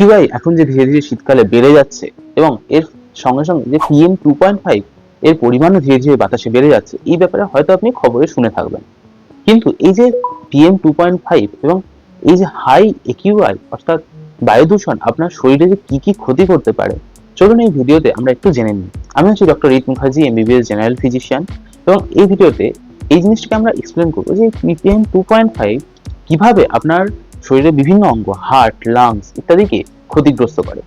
AQI এখন যে ধীরে ধীরে শীতকালে বেড়ে যাচ্ছে এবং এর সঙ্গে সঙ্গে যে পিএম টু পয়েন্ট ফাইভ এর পরিমাণও ধীরে ধীরে বাতাসে বেড়ে যাচ্ছে, এই ব্যাপারে হয়তো আপনি খবরে শুনে থাকবেন। কিন্তু এই যে পিএম টু পয়েন্ট ফাইভ এবং এই যে হাই একিউআই অর্থাৎ বায়ু দূষণ, আপনার শরীরে যে কী কী ক্ষতি করতে পারে, চলুন এই ভিডিওতে আমরা একটু জেনে নিই। আমি হচ্ছি doctor Rit Mukherjee MBBS general physician এবং এই ভিডিওতে এই জিনিসটাকে আমরা এক্সপ্লেন করব যে পিপিএম টু পয়েন্ট ফাইভ কীভাবে আপনার শরীরের বিভিন্ন অঙ্গ হার্ট লাংস ইত্যাদিকে ক্ষতিগ্রস্ত করে।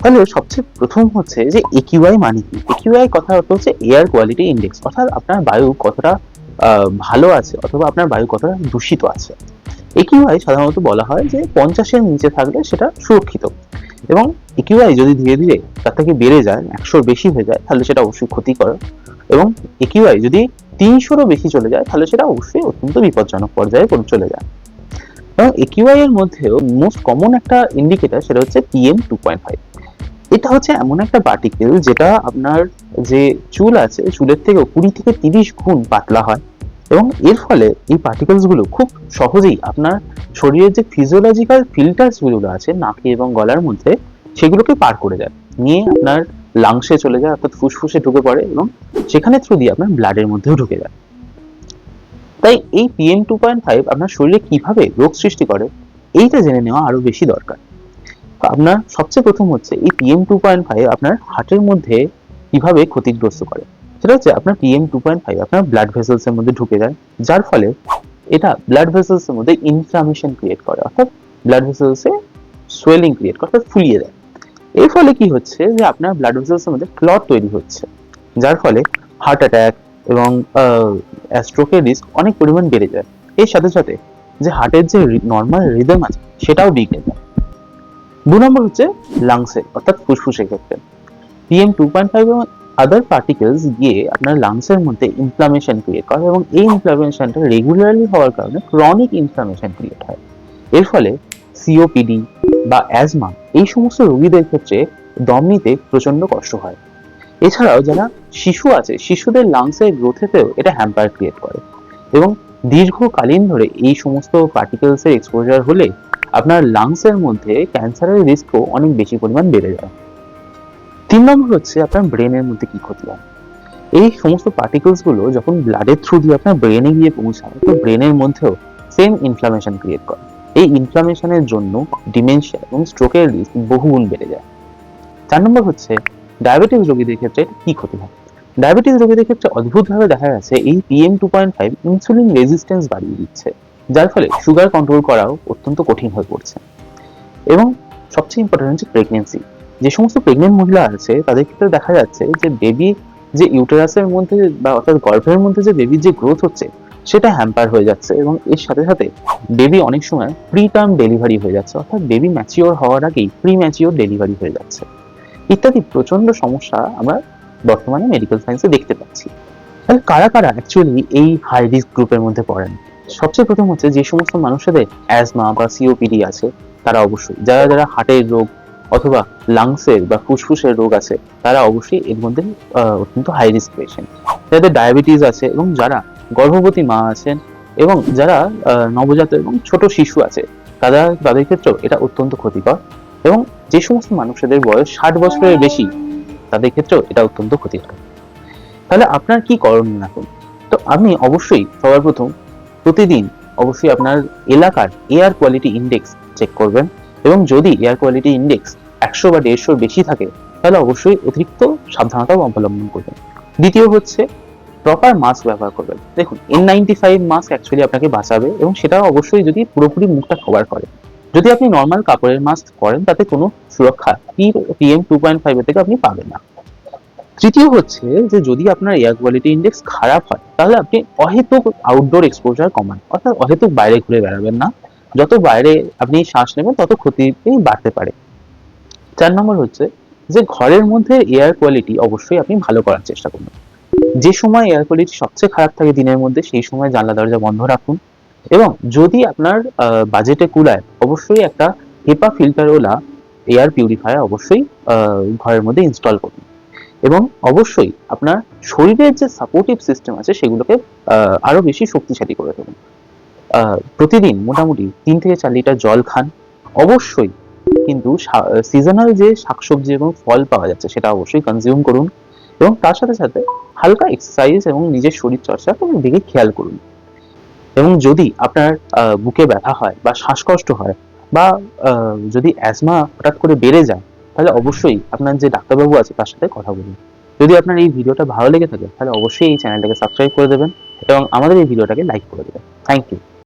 তাহলে সবচেয়ে প্রথম হচ্ছে যে একিউআই মানে কি? একিউআই কথা অর্থ হচ্ছে এয়ার কোয়ালিটি ইন্ডেক্স অর্থাৎ আপনার বায়ু কতটা ভালো আছে অথবা আপনার বায়ু কতটা দূষিত আছে। একিউআই সাধারণত বলা হয় যে পঞ্চাশের নিচে থাকলে সেটা সুরক্ষিত। এবং একিউআই যদি ধীরে ধীরে তার থেকে বেড়ে যায়, একশোর বেশি হয়ে যায়, তাহলে সেটা অবশ্যই ক্ষতিকর। এবং একিউআই যদি তিনশোরও বেশি চলে যায়, তাহলে সেটা অবশ্যই অত্যন্ত বিপজ্জনক পর্যায়ে চলে যায়। এবং একিউআই এর মধ্যেও মোস্ট কমন একটা ইন্ডিকেটর সেটা হচ্ছে পিএম টু পয়েন্ট ফাইভ এটা হচ্ছে এমন একটা পার্টিকেল যেটা আপনার যে চুল আছে, চুলের থেকে কুড়ি থেকে তিরিশ গুণ পাতলা হয় এবং এর ফলে এই পার্টিকেলসগুলো খুব সহজেই আপনার শরীরের যে ফিজিওলজিক্যাল ফিল্টার্সগুলো আছে, নাকে এবং গলার মধ্যে, সেগুলোকে পার করে যায় নিয়ে আপনার লাংসে চলে যায়, অর্থাৎ ফুসফুসে ঢুকে পড়ে এবং সেখানে থ্রু দিয়ে আপনার ব্লাডের মধ্যেও ঢুকে যায়। তাই এই পিএম টু পয়েন্ট ফাইভ আপনার শরীরে কীভাবে রোগ সৃষ্টি করে, এইটা জেনে নেওয়া আরও বেশি দরকার। আপনার সবচেয়ে প্রথম হচ্ছে এই পিএম টু পয়েন্ট ফাইভ আপনার হার্টের মধ্যে কীভাবে ক্ষতিগ্রস্ত করে। সেটা হচ্ছে আপনার পিএম টু পয়েন্ট ফাইভ আপনার ব্লাড ভেসেলস এর মধ্যে ঢুকে যায়, যার ফলে এটা ব্লাড ভেসেলস এর মধ্যে ইনফ্লামেশন ক্রিয়েট করে, অর্থাৎ ব্লাড ভেসেলস সোয়েলিং ক্রিয়েট করে, অর্থাৎ ফুলিয়ে দেয়। এর ফলে কি হচ্ছে যে আপনার ব্লাড ভেসেলস এর মধ্যে ক্লট তৈরি হচ্ছে, যার ফলে হার্ট অ্যাটাক এবং স্ট্রোকের রিস্ক অনেক পরিমাণ বেড়ে যায়। এর সাথে সাথে যে হার্টের যে নর্মাল রিদম আছে, সেটাও বিগড়ে যায় দু নম্বর হচ্ছে লাংসে অর্থাৎ ফুসফুসের ক্ষেত্রে। পিএম টু পয়েন্ট ফাইভ এবং আদার পার্টিকেলস গিয়ে আপনার লাংসের মধ্যে ইনফ্লামেশন ক্রিয়েট করে এবং এই ইনফ্লামেশনটা রেগুলারলি হওয়ার কারণে ক্রনিক ইনফ্লামেশন ক্রিয়েট হয়। এর ফলে সিওপিডি বা অ্যাজমা এই সমস্ত রোগীদের ক্ষেত্রে দম নিতে প্রচণ্ড কষ্ট হয়। এছাড়াও যারা শিশু আছে, শিশুদের লাংসের গ্রোথেতেও এটা হ্যাম্পার ক্রিয়েট করে। এবং দীর্ঘকালীন ধরে এই সমস্ত পার্টিকেলসের এক্সপোজার হলে আপনার লাংসের মধ্যে ক্যান্সারের রিস্কও অনেক বেশি পরিমাণ বেড়ে যায়। তিন নম্বর হচ্ছে আপনার ব্রেনের মধ্যে কি ক্ষতি হয়? এই সমস্ত পার্টিকেলসগুলো যখন ব্লাডের থ্রু দিয়ে আপনার ব্রেনে গিয়ে পৌঁছায়, তো ব্রেনের মধ্যেও সেম ইনফ্লামেশন ক্রিয়েট করে। এই ইনফ্লামেশনের জন্য ডিমেনশিয়া এবং স্ট্রোকের রিস্ক বহুগুণ বেড়ে যায়। চার নম্বর হচ্ছে ডায়াবেটিস রোগীদের ক্ষেত্রে কি ক্ষতি হয়? ডায়াবেটিস রোগীদের ক্ষেত্রে অদ্ভুতভাবে দেখা যাচ্ছে এই PM two point five insulin resistance বাড়িয়ে দিচ্ছে, যার ফলে সুগার কন্ট্রোল করাও অত্যন্ত কঠিন হয়ে পড়ছে। এবং সবচেয়ে ইম্পর্টেন্ট হচ্ছে প্রেগনেন্সি যে সমস্ত প্রেগনেন্ট মহিলা আছে, তাদের ক্ষেত্রে দেখা যাচ্ছে যে বেবি যে ইউটেরাসের মধ্যে বা অর্থাৎ গর্ভের মধ্যে যে বেবির যে গ্রোথ হচ্ছে, সেটা হ্যাম্পার হয়ে যাচ্ছে এবং এর সাথে সাথে বেবি অনেক সময় প্রি টার্ম ডেলিভারি হয়ে যাচ্ছে। অর্থাৎ বেবি ম্যাচিওর হওয়ার আগেই প্রি ম্যাচিওর ডেলিভারি হয়ে যাচ্ছে। ইত্যাদি প্রচণ্ড সমস্যা আমরা বর্তমানে মেডিকেল সায়েন্সে দেখতে পাচ্ছি। তাহলে কারা কারা অ্যাকচুয়ালি এই হাই রিস্ক গ্রুপের মধ্যে পড়েন? সবচেয়ে প্রথম হচ্ছে যে সমস্ত মানুষদের অ্যাজমা বা সিওপিডি আছে, তারা অবশ্যই। যারা যারা হার্টের রোগ অথবা লাংসের বা ফুসফুসের রোগ আছে, তারা অবশ্যই এর মধ্যে অত্যন্ত হাই রিস্ক পেশেন্ট যাদের ডায়াবেটিস আছে এবং যারা গর্ভবতী মা আছেন এবং যারা নবজাত এবং ছোট শিশু আছে, তারা, তাদের ক্ষেত্রেও এটা অত্যন্ত ক্ষতিকর। এবং যে সমস্ত মানুষদের বয়স ষাট বছরের বেশি, তাদের ক্ষেত্রেও এটা অত্যন্ত ক্ষতিকর তাহলে আপনার কি করণীয় এখন? তো আপনি অবশ্যই সবার প্রথম প্রতিদিন অবশ্যই আপনার এলাকার এয়ার কোয়ালিটি ইন্ডেক্স চেক করবেন এবং যদি এয়ার কোয়ালিটি ইন্ডেক্স একশো বা দেড়শোর বেশি থাকে, তাহলে অবশ্যই অতিরিক্ত সাবধানতা অবলম্বন করবেন। দ্বিতীয় হচ্ছে প্রপার মাস্ক ব্যবহার করবেন। দেখুন N ninety five mask actually আপনাকে বাঁচাবে এবং সেটা অবশ্যই যদি পুরোপুরি মুখটা কভার করে। যদি আপনি নর্মাল কাপড়ের মাস্ক পরেন, তাতে কোনো সুরক্ষা পিএম টু পয়েন্ট ফাইভ থেকে আপনি পাবেন না। তৃতীয় হচ্ছে যে, যদি আপনার এয়ার কোয়ালিটি ইন্ডেক্স খারাপ হয়, তাহলে আপনি অহেতুক আউটডোর এক্সপোজার কমান। অর্থাৎ অহেতুক বাইরে ঘুরে বেড়াবেন না। যত বাইরে আপনি শ্বাস নেবেন, তত ক্ষতিতেই বাড়তে পারে। চার নম্বর হচ্ছে যে, ঘরের মধ্যে এয়ার কোয়ালিটি অবশ্যই আপনি ভালো করার চেষ্টা করুন। যে সময় এয়ার কোয়ালিটি সবচেয়ে খারাপ থাকে দিনের মধ্যে, সেই সময় জানলা দরজা বন্ধ রাখুন। এবং যদি আপনার বাজেটে কুলায় অবশ্যই একটা হেপা ফিল্টারওয়ালা এয়ার পিউরিফায়ার অবশ্যই ঘরের মধ্যে ইনস্টল করুন। এবং অবশ্যই আপনার শরীরের যে সাপোর্টিভ সিস্টেম আছে সেগুলোকে আহ, আরও বেশি শক্তিশালী করে আহ, প্রতিদিন মোটামুটি তিন থেকে চার লিটার জল খান। অবশ্যই কিন্তু সিজনাল যে শাকসবজি এবং ফল পাওয়া যাচ্ছে সেটা অবশ্যই কনজিউম করুন। এবং তার সাথে সাথে হালকা এক্সারসাইজ এবং নিজের শরীর চর্চা দিকে খেয়াল করুন। এবং যদি আপনার বুকে ব্যথা হয় বা শ্বাসকষ্ট হয় বা যদি অ্যাজমা হঠাৎ করে বেড়ে যায়, তাহলে অবশ্যই আপনার যে ডাক্তারবাবু আছে তার সাথে কথা বলুন। যদি আপনার এই ভিডিওটা ভালো লেগে থাকে, তাহলে অবশ্যই এই চ্যানেলটাকে সাবস্ক্রাইব করে দেবেন এবং আমাদের এই ভিডিওটাকে লাইক করে দেবেন। Thank you